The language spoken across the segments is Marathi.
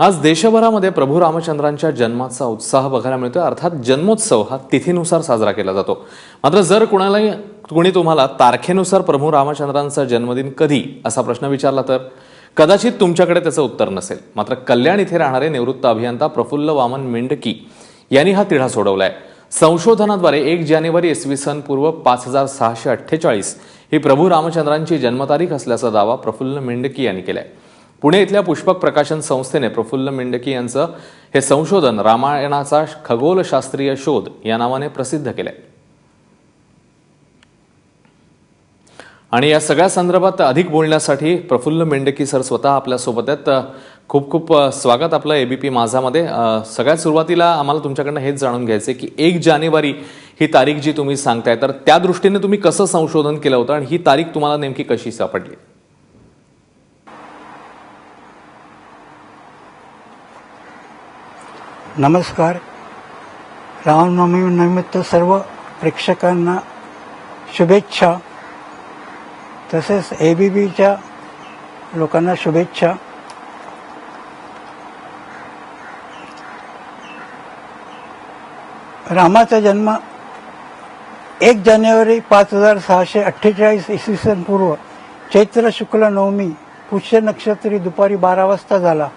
आज देशभरामध्ये प्रभू रामचंद्रांच्या जन्माचा उत्साह बघायला मिळतोय. अर्थात जन्मोत्सव हा तिथीनुसार साजरा केला जातो. मात्र जर कुणालाही कुणी तुम्हाला तारखेनुसार प्रभू रामचंद्रांचा जन्मदिन कधी असा प्रश्न विचारला तर? कदाचित तुमच्याकडे त्याचं उत्तर नसेल. मात्र कल्याण इथे राहणारे निवृत्त अभियंता प्रफुल्ल वामन मेंढकी यांनी हा तिढा सोडवलाय. संशोधनाद्वारे एक जानेवारी इसवी सन पूर्व पाच हजार सहाशे अठ्ठेचाळीस ही प्रभू रामचंद्रांची जन्मतारीख असल्याचा दावा प्रफुल्ल मेंढकी यांनी केलाय. पुणे इथल्या पुष्पक प्रकाशन संस्थेने प्रफुल्ल मेंढकी यांचं हे संशोधन रामायणाचा खगोलशास्त्रीय शोध या नावाने प्रसिद्ध केलंय. आणि या सगळ्या संदर्भात अधिक बोलण्यासाठी प्रफुल्ल मेंढकी सर स्वतः आपल्यासोबत आहेत. खूप खूप स्वागत आपलं एबीपी माझामध्ये. सगळ्यात सुरुवातीला आम्हाला तुमच्याकडनं हेच जाणून घ्यायचं की एक जानेवारी ही तारीख जी तुम्ही सांगताय तर त्या दृष्टीने तुम्ही कसं संशोधन केलं होतं आणि ही तारीख तुम्हाला नेमकी कशी सापडली? नमस्कार. रामनवमी निमित्त सर्व प्रेक्षकांना शुभेच्छा. तसेच ए बी बीच्या लोकांना शुभेच्छा. रामाचा जन्म एक जानेवारी पाच हजार सहाशे अठ्ठेचाळीस इसवी सन पूर्व चैत्र शुक्ल नवमी पुष्य नक्षत्री दुपारी बारा वाजता झाला.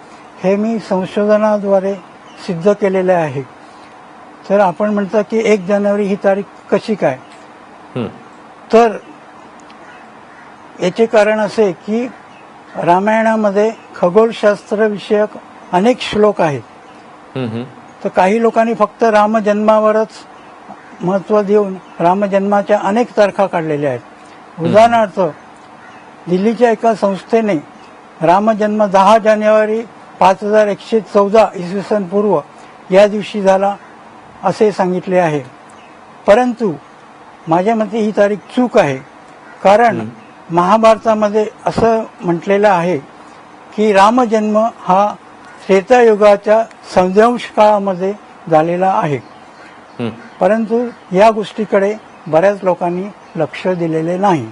हे मी संशोधनाद्वारे सिद्ध केलेले आहे. तर आपण म्हणता की एक जानेवारी ही तारीख कशी काय? हं, तर याचे कारण असे की रामायणामध्ये खगोलशास्त्र विषयक अनेक श्लोक आहेत. तर काही लोकांनी फक्त रामजन्मावरच महत्त्व देऊन रामजन्माच्या अनेक तारखा काढलेल्या आहेत. उदाहरणार्थ दिल्लीच्या एका संस्थेने रामजन्म दहा जानेवारी पाच हजार एकशे चौदा इसवी सन पूर्व या दिवशी झाला असे सांगितले आहे. परंतु माझ्या मते ही तारीख चूक आहे. कारण महाभारतामध्ये असं म्हटलेलं आहे की रामजन्म हा त्रेतायुगाच्या संध्यांश काळामध्ये झालेला आहे. परंतु या गोष्टीकडे बऱ्याच लोकांनी लक्ष दिलेले नाही.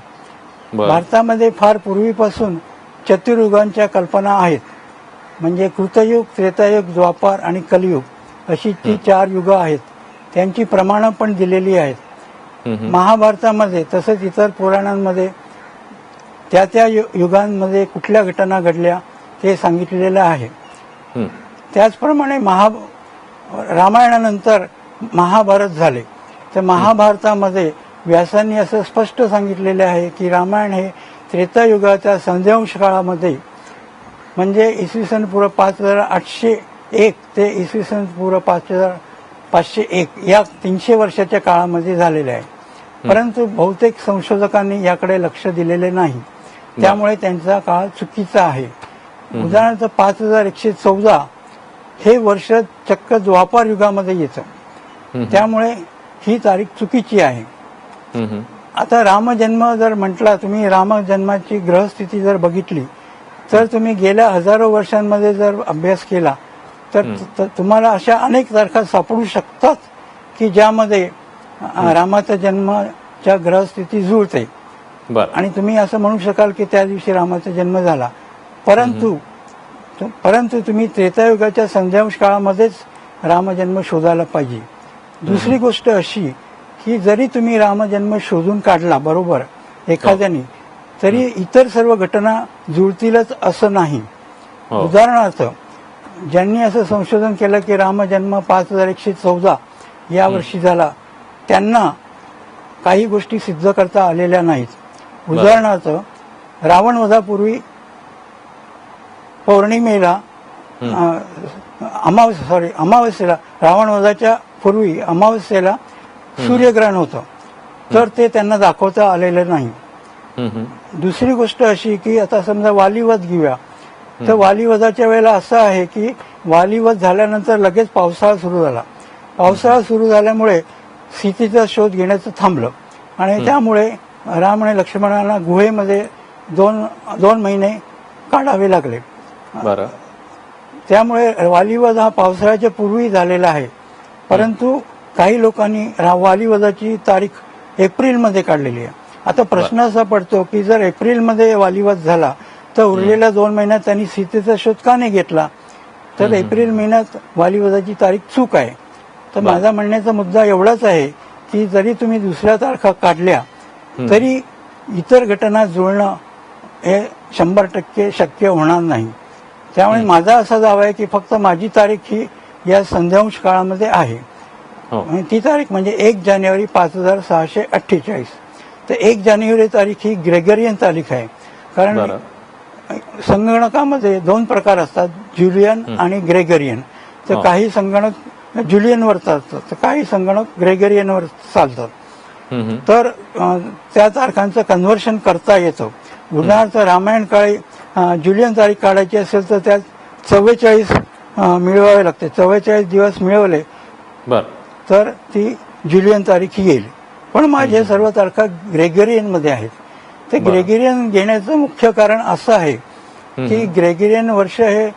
भारतामध्ये फार पूर्वीपासून चतुर्युगांच्या कल्पना आहेत. म्हणजे कृतयुग त्रेतायुग द्वापार आणि कलियुग अशी ती चार युगं आहेत. त्यांची प्रमाणं पण दिलेली आहेत. महाभारतामध्ये तसंच इतर पुराणांमध्ये त्या त्या युगांमध्ये कुठल्या घटना घडल्या ते सांगितलेलं आहे. त्याचप्रमाणे महा रामायणानंतर महाभारत झाले. तर महाभारतामध्ये व्यासांनी असं स्पष्ट सांगितलेले आहे की रामायण हे त्रेतायुगाच्या संध्यांश काळामध्ये म्हणजे इसवी सन पूर्व पाच हजार आठशे एक ते इसवी सन पूर्व पाच हजार पाचशे एक या तीनशे वर्षाच्या काळामध्ये झालेले आहे. परंतु बहुतेक संशोधकांनी याकडे लक्ष दिलेले नाही. त्यामुळे त्यांचा काळ चुकीचा आहे. उदाहरणार्थ पाच हजार एकशे चौदा हे वर्ष चक्क द्वापार युगामध्ये येतं. त्यामुळे ही तारीख चुकीची आहे. आता रामजन्म जर म्हटला तुम्ही रामजन्माची ग्रहस्थिती जर बघितली तर तुम्ही गेल्या हजारो वर्षांमध्ये जर अभ्यास केला तर तुम्हाला अशा अनेक तारखा सापडू शकतात की ज्यामध्ये रामाचा जन्माच्या ग्रहस्थिती जुळते. आणि तुम्ही असं म्हणू शकाल की त्या दिवशी रामाचा जन्म झाला. परंतु परंतु तुम्ही त्रेतायुगाच्या संध्यांश काळामध्येच रामजन्म शोधायला पाहिजे. दुसरी गोष्ट अशी की जरी तुम्ही रामजन्म शोधून काढला बरोबर एखाद्याने तरी इतर सर्व घटना जुळतीलच असं नाही. हो. उदाहरणार्थ ज्यांनी असं संशोधन केलं की रामजन्म पाच हजार एकशे चौदा या वर्षी झाला त्यांना काही गोष्टी सिद्ध करता आलेल्या नाहीत. उदाहरणार्थ रावणवधापूर्वी पौर्णिमेला अ, अमावस्या सॉरी अमावस्येला रावणवधाच्या पूर्वी अमावस्येला सूर्यग्रहण होतं. तर ते त्यांना दाखवता आलेलं नाही. दुसरी गोष्ट अशी की आता समजा वालीवध घेऊया. तर वालीवधाच्या वेळेला असं आहे की वालीवध झाल्यानंतर लगेच पावसाळा सुरू झाला. पावसाळा सुरू झाल्यामुळे सीतेचा शोध घेण्याचं थांबलं. आणि त्यामुळे राम आणि लक्ष्मणाला गुहेमध्ये दोन दोन महिने काढावे लागले. बरं. त्यामुळे वालीवध हा पावसाळ्याच्या पूर्वी झालेला आहे. परंतु काही लोकांनी वालीवधाची तारीख एप्रिलमध्ये काढलेली आहे. आता प्रश्न असा पडतो की जर एप्रिलमध्ये वालीवध झाला तर उरलेल्या दोन महिन्यात त्यांनी सीतेचा शोध का नाही घेतला? तर एप्रिल महिन्यात वालीवदाची तारीख चूक आहे. तर माझा म्हणण्याचा मुद्दा एवढाच आहे की जरी तुम्ही दुसऱ्या तारखा काढल्या तरी इतर घटना जुळणं हे शंभर टक्के शक्य होणार नाही. त्यामुळे माझा असा दावा आहे की फक्त माझी तारीख ही या संध्यांश काळामध्ये आहे. हो. ती तारीख म्हणजे एक जानेवारी पाच हजार सहाशे अठ्ठेचाळीस. तर एक जानेवारी तारीख ही ग्रेगरियन तारीख आहे. कारण संगणकामध्ये दोन प्रकार असतात ज्युलियन आणि ग्रेगरियन. तर. काही संगणक ज्युलियनवर चालतात तर काही संगणक ग्रेगरियनवर चालतात. तर त्या तारखांचं कन्व्हर्शन करता येतं. उदाहरणार्थ रामायण काळी अ, ज्युलियन तारीख काढायची असेल तर त्यात चव्वेचाळीस मिळवावे लागते. चव्वेचाळीस दिवस मिळवले तर ती ज्युलियन तारीख येईल. पण माझ्या सर्व तारखा ग्रेगरियनमध्ये आहेत ते. ग्रेगरियन घेण्याचं मुख्य कारण असं आहे की ग्रेगरियन वर्ष हे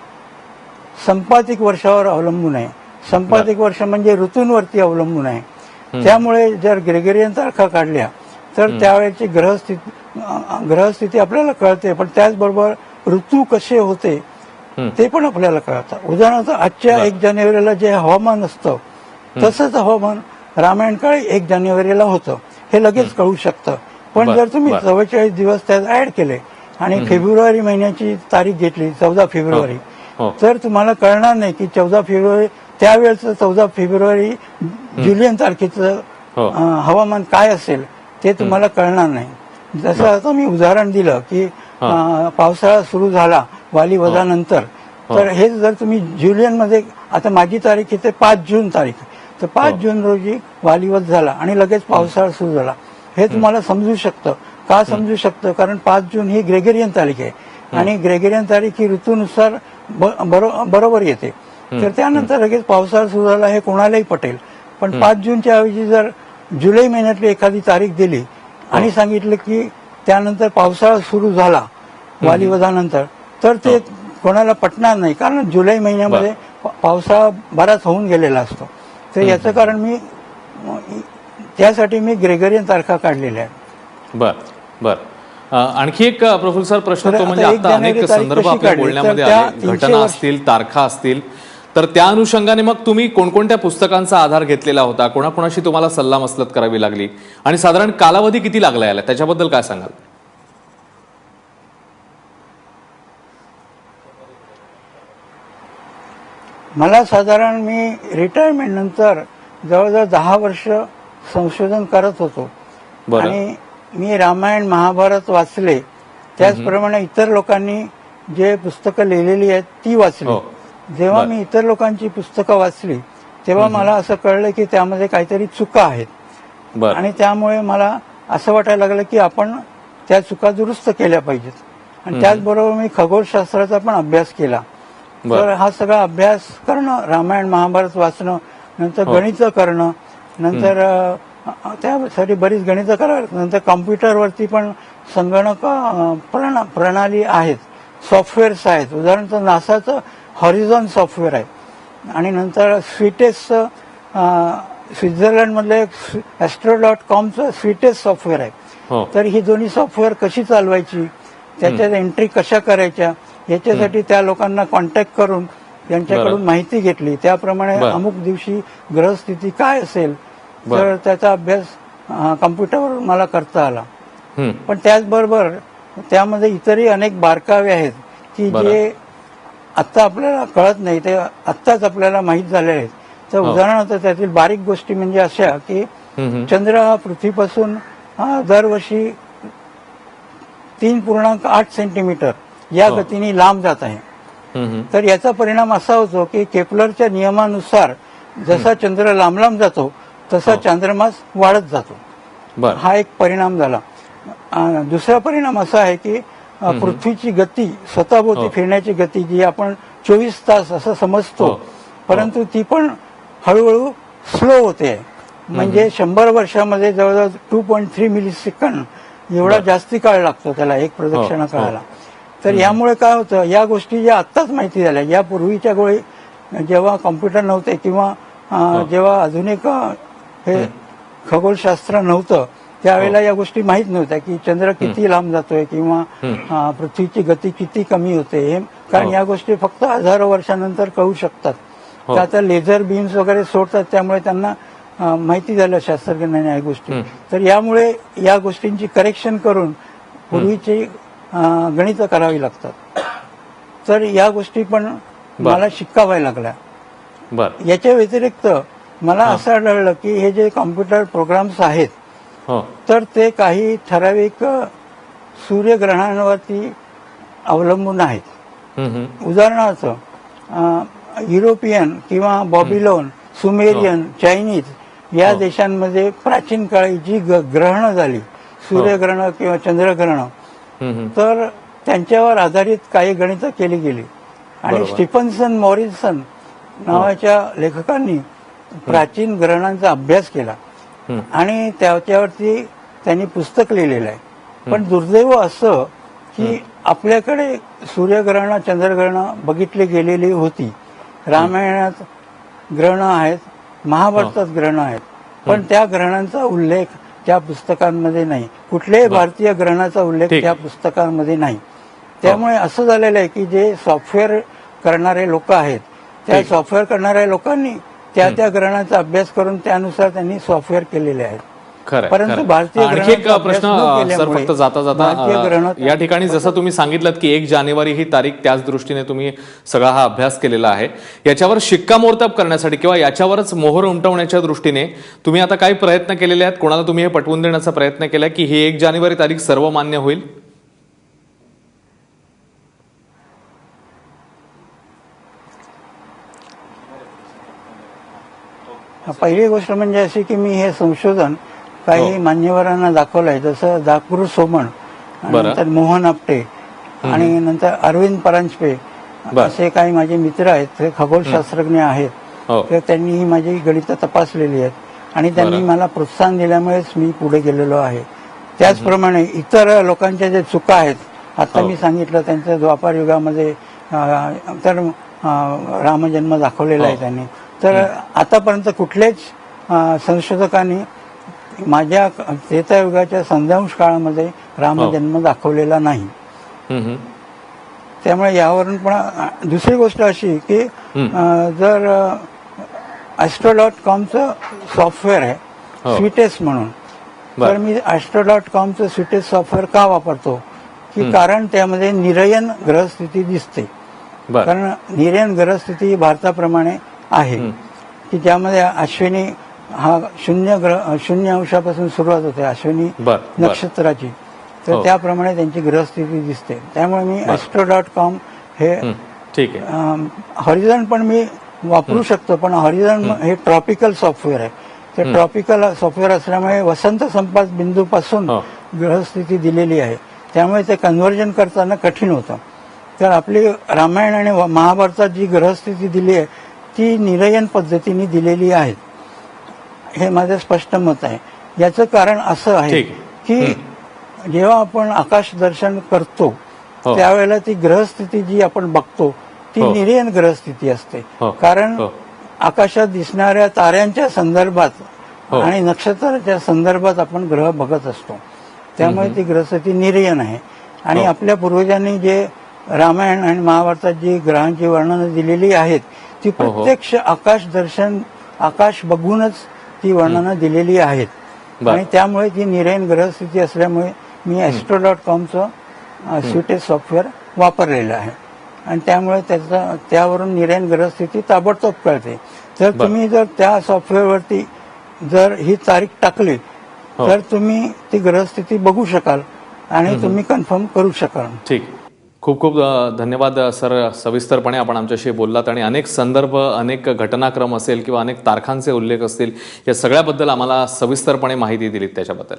संपातिक वर्षावर अवलंबून आहे. संपातिक वर्ष म्हणजे ऋतूंवरती अवलंबून आहे. त्यामुळे जर ग्रेगरियन तारखा काढल्या तर त्यावेळेची ग्रहस्थिती ग्रहस्थिती आपल्याला कळते पण त्याचबरोबर ऋतू कसे होते. ते पण आपल्याला कळतं. उदाहरणार्थ आजच्या एक जानेवारीला जे हवामान असतं तसंच हवामान रामायण काळी एक जानेवारीला होतं. हे लगेच कळू शकतं. पण जर तुम्ही. चव्वेचाळीस दिवस त्यात ऍड केले आणि फेब्रुवारी महिन्याची तारीख घेतली चौदा फेब्रुवारी हो तर तुम्हाला कळणार नाही की चौदा फेब्रुवारी त्यावेळेचं चौदा फेब्रुवारी जुलियन तारखेचं हो. हवामान काय असेल ते तुम्हाला कळणार नाही. जसं आता मी उदाहरण दिलं की पावसाळा सुरू झाला वाली वधानंतर तर हे जर तुम्ही जुलियनमध्ये आता माझी तारीख इथे पाच जून तारीख. तर पाच जून रोजी वालीवध झाला आणि लगेच पावसाळा सुरू झाला. हे तुम्हाला समजू शकतं. का समजू शकतं? कारण पाच जून ही ग्रेगरियन तारीख आहे. आणि ग्रेगरियन तारीख ही ऋतूनुसार बरोबर येते. तर त्यानंतर लगेच पावसाळा सुरू झाला हे कोणालाही पटेल. पण पाच जूनच्या ऐवजी जर जुलै महिन्यातली एखादी तारीख दिली आणि सांगितलं की त्यानंतर पावसाळा सुरू झाला वालीवधानंतर तर ते कोणाला पटणार नाही. कारण जुलै महिन्यामध्ये पावसाळा बराच होऊन गेलेला असतो. तर याचं कारण मी त्यासाठी मी ग्रेगरियन तारखा काढलेल्या आहेत. बर बर. आणखी एक प्रफुल्ल सर प्रश्न तो म्हणजे आता अनेक संदर्भ आपल्या? बोलण्यामध्ये घटना असतील तारखा असतील. तर त्या अनुषंगाने मग तुम्ही कोणकोणत्या पुस्तकांचा आधार घेतलेला होता? कोणाकोणाशी तुम्हाला सल्ला मसलत करावी लागली? आणि साधारण कालावधी किती लागला याला? त्याच्याबद्दल काय सांगाल? मला साधारण मी रिटायरमेंट नंतर जवळजवळ दहा वर्ष संशोधन करत होतो. आणि मी रामायण महाभारत वाचले. त्याचप्रमाणे इतर लोकांनी जे पुस्तकं लिहिलेली आहेत ती वाचली. हो. जेव्हा. मी इतर लोकांची पुस्तकं वाचली तेव्हा मला असं कळलं की त्यामध्ये काहीतरी चुका आहेत. आणि त्यामुळे मला असं वाटायला लागलं की आपण त्या चुका दुरुस्त केल्या पाहिजेत. आणि त्याचबरोबर मी खगोलशास्त्राचा पण अभ्यास केला. तर हा सगळा अभ्यास करणं रामायण महाभारत वाचणं नंतर हो. गणित करणं नंतर त्यासाठी बरीच गणित करावी. नंतर कॉम्प्युटरवरती पण संगणक प्रणा प्रणाली आहेत. सॉफ्टवेअर्स आहेत. उदाहरणार्थ नासाचं हॉरिझॉन सॉफ्टवेअर आहे. आणि नंतर स्वीटेसचं स्वित्झर्लंडमधलं एक ॲस्ट्रो डॉट कॉमचं स्वीटेस्ट सॉफ्टवेअर आहे. हो. तर ही दोन्ही सॉफ्टवेअर कशी चालवायची? त्याच्यात एंट्री कशा करायच्या? याच्यासाठी त्या लोकांना कॉन्टॅक्ट करून त्यांच्याकडून. माहिती घेतली त्याप्रमाणे. अमुक दिवशी ग्रहस्थिती काय असेल. तर त्याचा अभ्यास कम्प्युटरवर मला करता आला. पण त्याचबरोबर त्यामध्ये इतरही अनेक बारकावे आहेत की. जे आत्ता आपल्याला कळत नाही ते आत्ताच आपल्याला माहीत झाले आहेत तर हो. उदाहरणार्थ त्यातील बारीक गोष्टी म्हणजे अशा की. चंद्र हा पृथ्वीपासून दरवर्षी तीन पूर्णांक आठ सेंटीमीटर या हो. गतीने लांब जात आहे. तर याचा परिणाम असा होतो की केपलरच्या नियमानुसार जसा चंद्र लांब लांब जातो तसा हो. चांद्रमास वाढत जातो हा एक परिणाम झाला दुसरा परिणाम असा आहे की पृथ्वीची गती स्वतःभोवती हो. फिरण्याची गती जी आपण चोवीस तास असं समजतो. परंतु ती पण हळूहळू स्लो होते म्हणजे शंभर वर्षामध्ये जवळजवळ two point three millisecond एवढा. जास्ती काळ लागतो त्याला एक प्रदक्षिणा. काळाला तर यामुळे काय होतं या गोष्टी ज्या आत्ताच माहिती झाल्या या पूर्वीच्या गोळी जेव्हा कॉम्प्युटर नव्हते किंवा अं, जेव्हा आधुनिक हे खगोलशास्त्र नव्हतं त्यावेळेला या गोष्टी माहीत नव्हत्या की चंद्र किती लांब जातोय किंवा पृथ्वीची गती किती कमी होते हे कारण हो. या गोष्टी फक्त हजारो वर्षानंतर कळू शकतात. हो. तर आता लेझर बीम्स वगैरे सोडतात त्यामुळे त्यांना माहिती झालं शास्त्रज्ञांना या गोष्टी. हं. तर यामुळे या गोष्टींची करेक्शन करून पूर्वीची गणितं करावी लागतात. तर या गोष्टी पण मला शिकाव्या लागल्या. याच्या व्यतिरिक्त मला असं आढळलं की हे जे कॉम्प्युटर प्रोग्राम्स आहेत हो. तर ते काही ठराविक सूर्यग्रहणांवरती अवलंबून आहेत. उदाहरणार्थ युरोपियन किंवा बॉबिलोन सुमेरियन चायनीज या देशांमध्ये प्राचीन काळी जी ग्रहणं झाली सूर्यग्रहण किंवा चंद्रग्रहण. तर त्यांच्यावर आधारित काही गणितं केली गेली. आणि. स्टीफन्सन मॉरिसन नावाच्या लेखकांनी प्राचीन ग्रहणांचा अभ्यास केला. आणि त्याच्यावरती त्यांनी पुस्तक लिहिलेलं आहे. पण दुर्दैव असं की आपल्याकडे सूर्यग्रहण चंद्रग्रहण बघितली गेलेली होती. रामायणात ग्रहणं आहेत महाभारतात ग्रहणं आहेत. पण त्या ग्रहणांचा उल्लेख त्या पुस्तकांमध्ये नाही. कुठल्याही भारतीय ग्रहणाचा उल्लेख. त्या पुस्तकांमध्ये नाही. त्यामुळे असं झालेलं आहे की जे सॉफ्टवेअर करणारे लोक आहेत त्या. सॉफ्टवेअर करणाऱ्या लोकांनी त्या त्या ग्रहणाचा अभ्यास करून त्यानुसार त्यांनी सॉफ्टवेअर केलेले आहेत. परंतु. भारतीय आणखी एक प्रश्न सर फक्त जाता जाता या ठिकाणी जसं तुम्ही सांगितलं की एक जानेवारी ही तारीख त्याच दृष्टीने तुम्ही सगळा हा अभ्यास केलेला आहे. याच्यावर शिक्कामोर्तब करण्यासाठी किंवा याच्यावरच मोहर उमटवण्याच्या दृष्टीने तुम्ही आता काही प्रयत्न केलेले आहेत? कोणाला तुम्ही हे पटवून देण्याचा प्रयत्न केलाय की ही एक जानेवारी तारीख सर्व मान्य होईल? पहिली गोष्ट म्हणजे अशी की मी हे संशोधन काही हो. मान्यवरांना दाखवलंय जसं दाकूर सोमण. नंतर मोहन आपटे आणि नंतर अरविंद परांजपे. असे काही माझे मित्र आहेत ते खगोलशास्त्रज्ञ आहेत हो तर त्यांनी ही माझी गणितं तपासलेली आहेत आणि त्यांनी. मला प्रोत्साहन दिल्यामुळेच मी पुढे गेलेलो आहे त्याचप्रमाणे इतर लोकांच्या ज्या चुका आहेत आता हो. मी सांगितलं त्यांच्या द्वापार युगामध्ये तर रामजन्म दाखवलेला आहे. त्यांनी तर आतापर्यंत कुठल्याच अं, संशोधकांनी माझ्या त्रेतायुगाच्या संध्यांश काळामध्ये रामजन्म दाखवलेला नाही. त्यामुळे यावरून पण दुसरी गोष्ट अशी की जर ॲस्ट्रो डॉट कॉमचं सॉफ्टवेअर हो. आहे स्वीटेस्ट म्हणून. तर मी ॲस्ट्रो डॉट कॉमचं स्वीटेस्ट सॉफ्टवेअर का वापरतो? की कारण त्यामध्ये निरयन ग्रहस्थिती दिसते. कारण निरयन ग्रहस्थिती ही भारताप्रमाणे आहे. की ज्यामध्ये अश्विनी हा शून्य ग्रह शून्य अंशापासून सुरुवात होते अश्विनी बर बर. नक्षत्राची. तर हो. त्याप्रमाणे त्यांची ग्रहस्थिती दिसते. त्यामुळे मी ॲस्ट्रो डॉट कॉम हे ठीक आहे. हॉरिझन पण मी वापरू शकतो पण हॉरिझन हे. ट्रॉपिकल सॉफ्टवेअर आहे. ते ट्रॉपिकल सॉफ्टवेअर असल्यामुळे वसंत संपात बिंदूपासून हो. ग्रहस्थिती दिलेली आहे. त्यामुळे ते कन्व्हर्जन करताना कठीण होतं. तर आपली रामायण आणि महाभारतात जी ग्रहस्थिती दिली आहे ती निरयन पद्धतीने दिलेली आहे. हे माझं स्पष्ट मत आहे याचं कारण असं आहे ठीक. की जेव्हा आपण आकाश दर्शन करतो हो. त्यावेळेला ती ग्रहस्थिती जी आपण बघतो ती हो. निरयन ग्रहस्थिती असते हो. कारण हो. आकाशात दिसणाऱ्या ताऱ्यांच्या संदर्भात हो. आणि नक्षत्राच्या संदर्भात आपण ग्रह बघत असतो त्यामुळे ती ग्रहस्थिती निरयन आहे आणि. आपल्या पूर्वजांनी जे रामायण आणि महाभारतात जी ग्रहांची वर्णनं दिलेली आहेत ती. प्रत्यक्ष आकाश दर्शन आकाश बघूनच ती वर्णनं दिलेली आहेत. आणि त्यामुळे ती निरयन ग्रहस्थिती असल्यामुळे मी ॲस्ट्रो डॉट कॉमचं स्वीटेस्ट सॉफ्टवेअर वापरलेलं आहे. आणि त्यामुळे त्याचा त्यावरून निरयन ग्रहस्थिती ताबडतोब कळते. तर. तुम्ही जर त्या सॉफ्टवेअरवरती जर ही तारीख टाकली हो. तर तुम्ही ती ग्रहस्थिती बघू शकाल आणि तुम्ही कन्फर्म करू शकाल. ठीक. खूप खूप धन्यवाद सर. सविस्तरपणे आपण आमच्याशी बोललात आणि अनेक संदर्भ अनेक घटनाक्रम असेल किंवा अनेक तारखांचे उल्लेख असतील या सगळ्याबद्दल आम्हाला सविस्तरपणे माहिती दिलीत त्याच्याबद्दल.